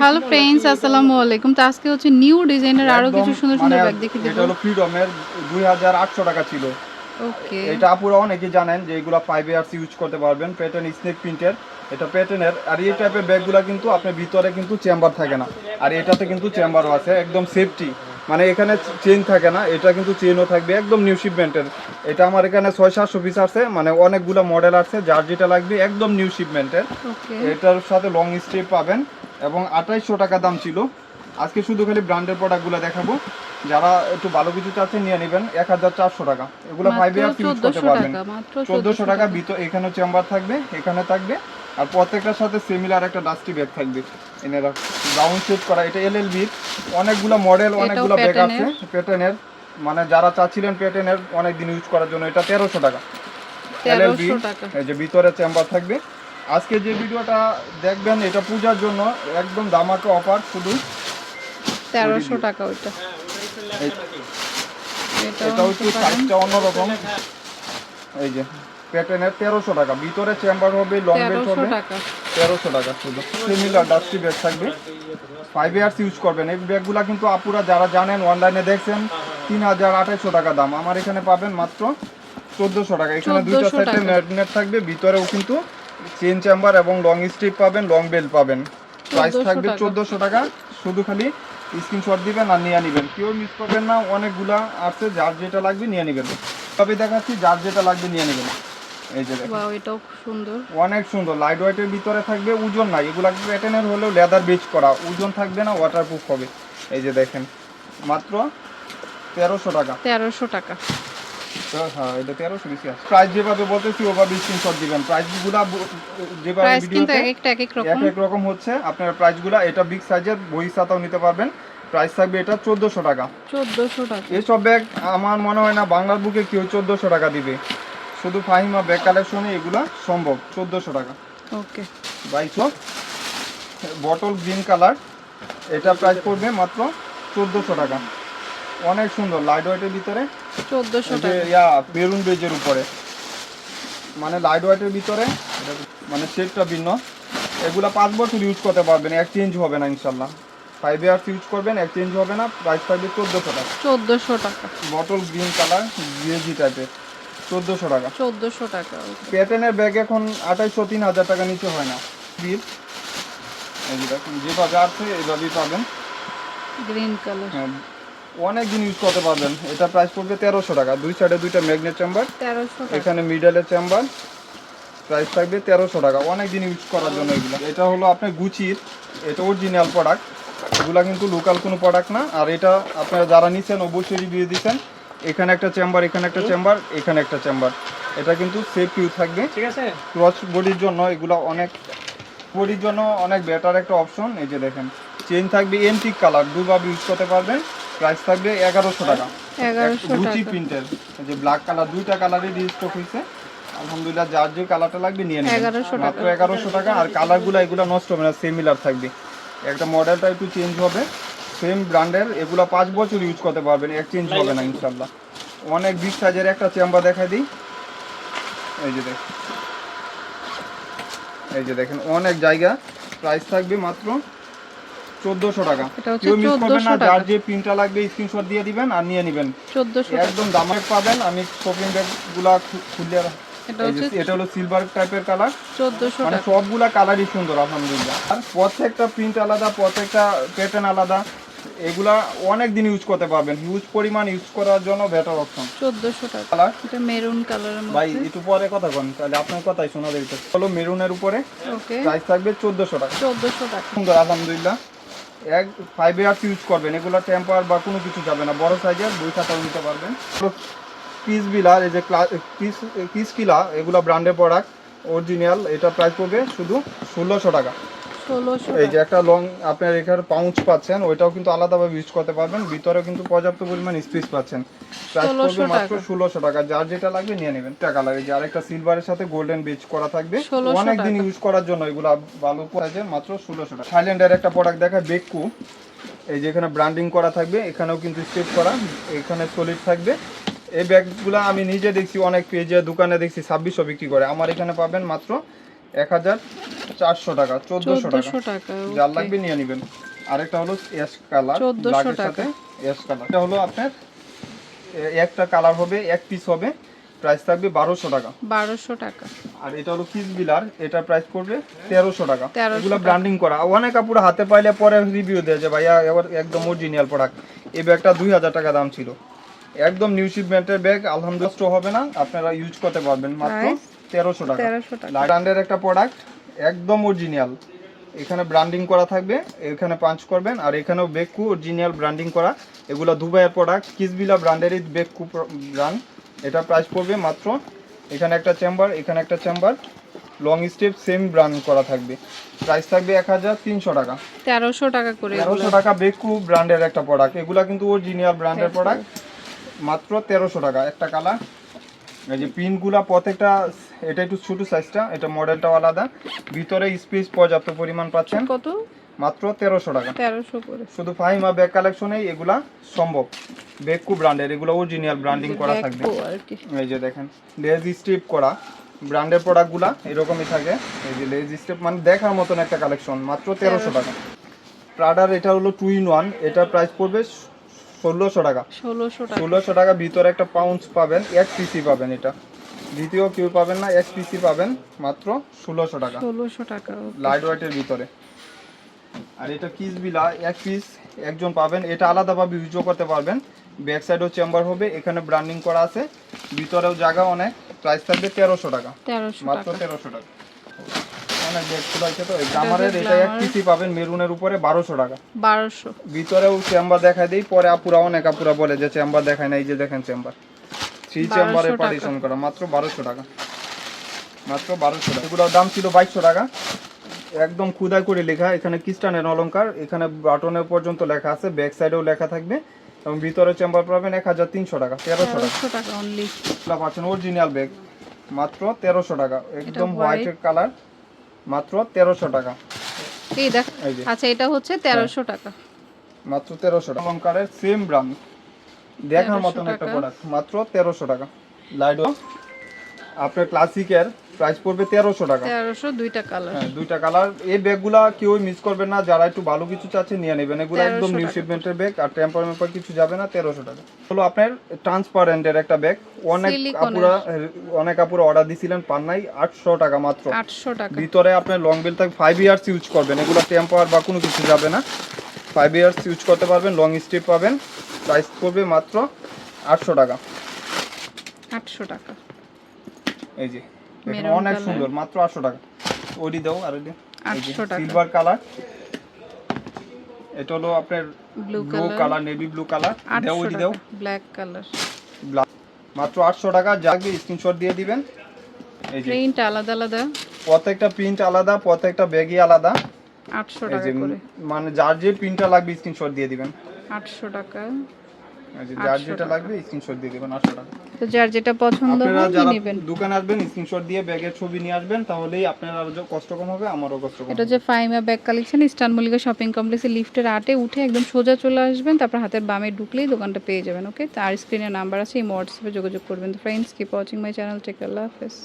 Hello friends আসসালামু আলাইকুম। তো আজকে হচ্ছে নিউ ডিজাইনের আরও কিছু সুন্দর সুন্দর মানে ব্যাগ দেখিয়ে এটা হলো ফ্রিডমের দুই হাজার আটশো টাকা ছিল। ওকে এটা আপুরা অনেকে জানেন যে এগুলো 5 ইয়ার্স ইউজ করতে পারবেন প্যাটার্ন স্নেক প্রিন্টের এটা প্যাটার্নের আর এই টাইপের ব্যাগগুলো কিন্তু আপনার ভিতরে কিন্তু চেম্বার থাকে না। আর এটাতে কিন্তু চেম্বারও আছে একদম সেফটি মানে এখানে চেন থাকে না এটা কিন্তু চেনও থাকবে একদম নিউ শিপমেন্টের এটা আমার এখানে ছয় সাতশো পিস আছে মানে অনেকগুলো মডেল আছে যার যেটা লাগবে একদম নিউ শিপমেন্টের এটার সাথে লং স্ট্রিপ পাবেন এবং আঠাইশশো টাকা দাম ছিল। আজকে শুধু খালি ব্র্যান্ডের প্রোডাক্টগুলো দেখাবো। যারা একটু ভালো কিছু চাচ্ছে নিয়ে নেবেন এক হাজার চারশো টাকা। এগুলো ফাইভ ইয়ার্স ইউজ করতে পারবেন। চোদ্দোশো টাকা ভিতর এখানে চেম্বার থাকবে এখানে থাকবে। আর প্রত্যেকটার সাথে সিমিলার একটা ডাস্টি ব্যাগ থাকবে। এনারা ব্রাউন শেড করা এটা এল এল বির অনেকগুলো মডেল অনেকগুলো ব্যাগ আছে প্যাটার্নের মানে যারা চাচ্ছিলেন প্যাটার্নের অনেক দিন ইউজ করার জন্য এটা তেরোশো টাকা। LLB, 1300 টাকা। এই যে ভিতরে চেম্বার থাকবে। আজকে যে ভিডিওটা দেখবেন এটা পূজার জন্য একদম দামাকে অফার শুধু তেরোশো টাকা ওইটা। এটা হচ্ছে সাইজটা অন্যরকম। এই যে প্যাটার্নের তেরোশো টাকা। ভিতরে চেম্বার হবে লং বেল্ট হবে। তেরোশো টাকা। শুধু। সিমিলার ডাস্টি ব্যাগ থাকবে। ফাইভ ইয়ার্স ইউজ করবেন। এই ব্যাগগুলো কিন্তু আপুরা যারা জানেন অনলাইনে দেখছেন তিন হাজার আঠাইশো টাকা দাম। আমার এখানে পাবেন মাত্র চোদ্দোশো টাকা। এখানে দুইটা 1400 সেটে টাকা। ম্যাগনেট থাকবে। ভিতরেও কিন্তু চেন চেম্বার এবং লং স্ট্রিপ পাবেন লং বেল্ট পাবেন। প্রাইস থাকবে। চোদ্দোশো টাকা। শুধু খালি স্ক্রিনশট দিবেন আর নিয়ে নেবেন। কেউ মিস করবেন না। অনেকগুলা আছে যার যেটা লাগবে নিয়ে নেবেন। তবে দেখাচ্ছি যার যেটা লাগবে নিয়ে নেবেন। এই যে ওয়াও এটাও খুব সুন্দর। অনেক সুন্দর। লাইট ওয়েটের ভিতরে থাকবে ওজন নাই। এগুলো প্যাটার্নের হলেও লেদার বেচ করা। ওজন থাকবে না ওয়াটারপ্রুফ হবে। এই যে দেখেন। মাত্র তেরোশো টাকা। তেরোশো টাকা। হ্যাঁ এটা তেরোশো বেশি আছে। প্রাইস যেভাবে বলতেছি ওভাবে স্ক্রিনশট দিবেন। প্রাইসগুলো যেভাবে ভিডিওতে এক এক এক এক রকম হচ্ছে। আপনার প্রাইসগুলো এটা বিগ সাইজের বই নিতে পারবেন। প্রাইস থাকবে এটা চোদ্দোশো টাকা। চোদ্দোশো টাকা। এসব ব্যাগ আমার মনে হয় না বাংলার বুকে কেউ চোদ্দোশো টাকা দিবে। শুধু ফাহিমা ব্যাগ কালেকশনে এগুলো সম্ভব চোদ্দোশো টাকা। ওকে। বাইশো বটল গ্রিন কালার এটা প্রাইস পড়বে মাত্র চোদ্দোশো টাকা। অনেক সুন্দর লাইট ওয়েটের ভিতরে। চোদ্দোশো ইয়া মেরুন বেজের উপরে। মানে লাইট ওয়েটের ভিতরে মানে শেডটা ভিন্ন। এগুলা পাঁচ বছর ইউজ করতে পারবেন এক্সচেঞ্জ হবে না ইনশাল্লাহ ফাইভ ইয়ার্স ইউজ করবেন এক্সচেঞ্জ হবে না প্রাইস থাকবে চোদ্দোশো টাকা। চোদ্দোশো টাকা। বটল গ্রিন কালার জিএজি টাইপের চোদ্দোশো টাকা। চোদ্দোশো টাকা প্যাটার্নের ব্যাগ এখন আঠাইশশো তিন হাজার টাকা নিচে হয় না। বিল এই যে দেখুন যেভাবে আছে এইভাবেই পাবেন। গ্রিন কালার হ্যাঁ অনেক দিন ইউজ করতে পারবেন। এটা প্রাইস পড়বে তেরোশো টাকা। দুই সাইডে দুইটা ম্যাগনেট চেম্বার তেরোশো এখানে মিডলের চেম্বার প্রাইস থাকবে তেরোশো টাকা। অনেক দিন ইউজ করার জন্য এগুলো। এটা হলো আপনার গুচির এটা অরিজিনাল প্রোডাক্ট এগুলা কিন্তু লোকাল কোনো প্রোডাক্ট না। আর এটা আপনারা যারা নিচ্ছেন অবশ্যই রিভিউ দিচ্ছেন এখানে একটা চেম্বার এখানে একটা চেম্বার এখানে একটা চেম্বার। এটা কিন্তু সেফ ইউ থাকবে। ঠিক আছে। ক্রস বডির জন্য এগুলো অনেক বডির জন্য অনেক বেটার একটা অপশন এই যে দেখেন চেন থাকবে এন্টিক কালার দুভাবে ইউজ করতে পারবেন। প্রাইস থাকবে এগারোশো টাকা। রুচি প্রিন্টের যে ব্ল্যাক কালার দুইটা কালারই রিস্টক হয়েছে। আলহামদুলিল্লাহ যার যে কালারটা লাগবে নিয়ে নেবেন। 1100 টাকা। মাত্র এগারোশো টাকা। আর কালারগুলো এগুলো নষ্ট হবে না সিমিলার থাকবে। একটা মডেলটা একটু চেঞ্জ হবে। সেম ব্র্যান্ডের এগুলো পাঁচ বছর ইউজ করতে পারবেন এক্সচেঞ্জ হবে না ইনশাল্লাহ অনেক বিগ সাইজের একটা চেম্বার দেখাই দিই। এই যে দেখ এই যে দেখেন অনেক জায়গা। প্রাইস থাকবে মাত্র চোদ্দোশো টাকা। কেউ মিস করবেন না যার যে প্রিন্টটা লাগবে স্ক্রিনশট দিয়ে দিবেন আর নিয়ে নেবেন। একদম দামে পাবেন আমি শপিং ব্যাগগুলা খুলে এটা হচ্ছে এটা হলো সিলভার টাইপের কালার মানে সবগুলা কালারই সুন্দর আলহামদুলিল্লাহ। আর প্রত্যেকটা প্রিন্ট আলাদা প্রত্যেকটা প্যাটার্ন আলাদা। এগুলা অনেক দিন ইউজ করতে পারবেন। হিউজ পরিমাণ ইউজ করার জন্য বেটার অপশন চোদ্দোশো টাকা। কালার এটা মেরুন কালারের ভাই মধ্যে। একটু পরে কথা বলেন তাহলে আপনার কথাই শোনা যাবে হলো মেরুনের উপরে ওকে প্রাইস থাকবে চোদ্দোশো টাকা। চোদ্দোশো টাকা। সুন্দর আলহামদুলিল্লাহ। এক ফাইভ ইয়ার্স ইউজ করবেন এগুলো টেম্পার বা কোনো কিছু যাবে না। বড় সাইজের দুই খাতাও নিতে পারবেন। পিস বিলার এই যে পিস পিস কিলা এগুলো ব্র্যান্ডের প্রোডাক্ট অরিজিনাল এটা প্রাইস পড়বে শুধু ষোলোশো টাকা। এই যে একটা লং আপনার এখানে পাউচ পাচ্ছেন ওইটাও কিন্তু আলাদাভাবে ইউজ করতে পারবেন। ভিতরেও কিন্তু পর্যাপ্ত পরিমাণ স্পেস পাচ্ছেন। প্রাইস পড়বে মাত্র ষোলোশো টাকা। যার যেটা লাগবে নিয়ে নেবেন। টাকা লাগে যে আরেকটা সিলভারের সাথে গোল্ডেন বেচ করা থাকবে। 1600 অনেক দিন ইউজ করার জন্য এগুলো ভালো সাইজের মাত্র ষোলোশো টাকা। থাইল্যান্ডের একটা প্রোডাক্ট দেখায় বেকু এই যে এখানে ব্র্যান্ডিং করা থাকবে এখানেও কিন্তু স্টেপ করা এখানে সলিড থাকবে। এই ব্যাগগুলো আমি নিজে দেখছি অনেক পেজে দোকানে দেখছি ছাব্বিশশো বিক্রি করে। আমার এখানে পাবেন মাত্র এক হাজার চারশো টাকা চোদ্দোশো টাকা। যার লাগবে নিয়ে নেবেন। আরেকটা হলো অ্যাশ কালার 1400 ব্ল্যাকের টাকা। অ্যাশ কালার এটা হলো আপনার একটা কালার হবে এক পিস হবে। প্রাইস থাকবে বারোশো টাকা। বারোশো টাকা। আর এটা হলো কিস বিলার এটা প্রাইস পড়বে তেরোশো টাকা। এগুলো ব্র্যান্ডিং করা। অনেক কাপড় হাতে পাইলে পরে রিভিউ দেয় যে ভাইয়া এবার একদম অরিজিনাল প্রোডাক্ট এই ব্যাগটা দুই হাজার টাকা দাম ছিল। একদম নিউ শিপমেন্টের ব্যাগ আলহামদুলিল্লাহ হবে না। আপনারা ইউজ করতে পারবেন। মাত্র তেরোশো টাকা। তেরোশো টাকা। ব্র্যান্ডের একটা প্রোডাক্ট একদম অরিজিনাল এখানে ব্র্যান্ডিং করা থাকবে এখানে পাঞ্চ করবেন আর এখানেও বেকু অরিজিনাল ব্র্যান্ডিং করা। এগুলো দুবাইয়ের প্রোডাক্ট কিসবিলা ব্র্যান্ডেরই বেকু ব্র্যান্ড এটা প্রাইস পড়বে মাত্র এখানে একটা চেম্বার এখানে একটা chamber long strip same brand করা থাকবে। প্রাইস থাকবে এক হাজার তিনশো টাকা। তেরোশো টাকা করে তেরোশো টাকা বেকু ব্র্যান্ডের একটা প্রোডাক্ট এগুলা কিন্তু অরিজিনাল ব্র্যান্ডের প্রোডাক্ট মাত্র তেরোশো টাকা। একটা কালার এই যে পিনগুলা প্রত্যেকটা এটা একটু ছোটো সাইজটা এটা মডেলটাও আলাদা। ভিতরে স্পেস পর্যাপ্ত পরিমাণ পাচ্ছেন। কত? মাত্র তেরোশো টাকা। তেরোশো করে। শুধু ফাহিমা ব্যাগ কালেকশনে এগুলা সম্ভব। বেকু ব্র্যান্ডের এগুলো অরিজিনাল ব্র্যান্ডিং করা থাকবে। এই যে দেখেন লেজ স্ট্রিপ করা। ব্র্যান্ডের প্রোডাক্টগুলা এরকমই থাকে। এই যে লেজ স্ট্রিপ মানে দেখার মতন একটা কালেকশন মাত্র তেরোশো টাকা। প্রাডার এটা হলো টু ইন ওয়ান এটার প্রাইস পড়বে ষোলোশো টাকা। ষোলোশো টাকা। ষোলোশো টাকা ভিতরে একটা পাউন্স পাবেন এক পিসি পাবেন এটা। দ্বিতীয় কেউ পাবেন না এক পিসি পাবেন মাত্র ষোলোশো টাকা। ষোলোশো টাকা লাইট ওয়েটের ভিতরে। আর এটা কিস বিলা এক পিস একজন পাবেন এটা আলাদাভাবে ইউজও করতে পারবেন। ব্যাক সাইডেও চেম্বার হবে এখানে ব্র্যান্ডিং করা আছে। ভিতরেও জায়গা অনেক প্রাইস থাকবে তেরোশো টাকা। মাত্র তেরোশো টাকা। অনেক ব্যাগগুলো আছে তো গ্রামারের এটা এক পিসি পাবেন মেরুনের উপরে বারোশো টাকা। বারোশো। ভিতরেও চেম্বার দেখায় দেই পরে আপুরা অনেক আপুরা বলে যে চেম্বার দেখায় না এই যে দেখেন চেম্বার থ্রি চেম্বারে পার্টিশন করা মাত্র বারোশো টাকা। মাত্র বারোশো টাকা। এগুলোর দাম ছিল বাইশশো টাকা। একদম খুদাই করে লেখা এখানে খ্রিস্টানের অলংকার এখানে বাটনের পর্যন্ত লেখা আছে ব্যাক সাইডেও লেখা থাকবে এবং ভিতরে চেম্বার পাবেন এক হাজার তিনশো টাকা তেরোশো টাকা। পাচ্ছেন অরিজিনাল ব্যাগ মাত্র তেরোশো টাকা। একদম। হোয়াইটের কালার মাত্র তেরোশো টাকা। এই দেখ আচ্ছা এটা হচ্ছে তেরোশো টাকা। মাত্র তেরোশো টাকা। অলঙ্কারের সেম ব্র্যান্ড দেখার 1300 মতন একটা প্রোডাক্ট মাত্র তেরোশো টাকা। লাইডো আপনার ক্লাসিকের প্রাইস পড়বে তেরোশো টাকা। তেরোশো দুইটা কালার হ্যাঁ দুইটা কালার এই ব্যাগগুলা কেউ মিস করবেন না। যারা একটু ভালো কিছু চাচ্ছে নিয়ে নেবেন। এগুলো একদম নিউ শিপমেন্টের ব্যাগ আর টেম্পার মেম্পার কিছু যাবে না তেরোশো টাকা। হলো আপনার ট্রান্সপারেন্টের একটা ব্যাগ অনেক। আপুরা অনেক আপুরা অর্ডার দিছিলেন পান নাই আটশো টাকা মাত্র। আটশো টাকা। ভিতরে আপনার লং বেল থাকে ফাইভ ইয়ার্স ইউজ করবেন। এগুলো টেম্পার বা কোনো কিছু যাবে না। ফাইভ ইয়ার্স ইউজ করতে পারবেন লং স্ট্রিপ পাবেন। প্রাইস পড়বে মাত্র আটশো টাকা। আটশো টাকা। এই যে। অনেক সুন্দর মাত্র আটশো টাকা। ওডি দাও আর 800 টাকা। সিলভার কালার এটা হলো আপনার blue colour navy blue colour দাও ওডি দাও। ব্ল্যাক কালার মাত্র আটশো টাকা যাকে স্ক্রিনশট দিয়ে দিবেন। এই যে প্রিন্ট আলাদা আলাদা। প্রত্যেকটা প্রিন্ট আলাদা প্রত্যেকটা ব্যাগই আলাদা। আটশো এই টাকা করে। মানে যার যে প্রিন্টটা লাগবে স্ক্রিনশট দিয়ে দিবেন। আটশো টাকা। এই যে যার যেটা লাগবে স্ক্রিনশট দিয়ে দিবেন আটশো টাকা। তো যার যেটা পছন্দ হয় নেবেন। দোকানে আসবেন স্ক্রিনশট দিয়ে ব্যাগের ছবি নিয়ে আসবেন তাহলেই আপনার আরও কষ্ট কম হবে আমারও কষ্ট কম এটা ফাইমা ব্যাগ কালেকশন শপিং কমপ্লেক্সে লিফটের আটে উঠে একদম সোজা চলে আসবেন তারপর হাতের বামে ঢুকলেই দোকানটা পেয়ে যাবেন ওকে তার স্ক্রিনে নাম্বার আছে এই হোয়াটসঅ্যাপে যোগাযোগ করবেন। তো friends keep watching my channel take আল্লাহ হাফেজ।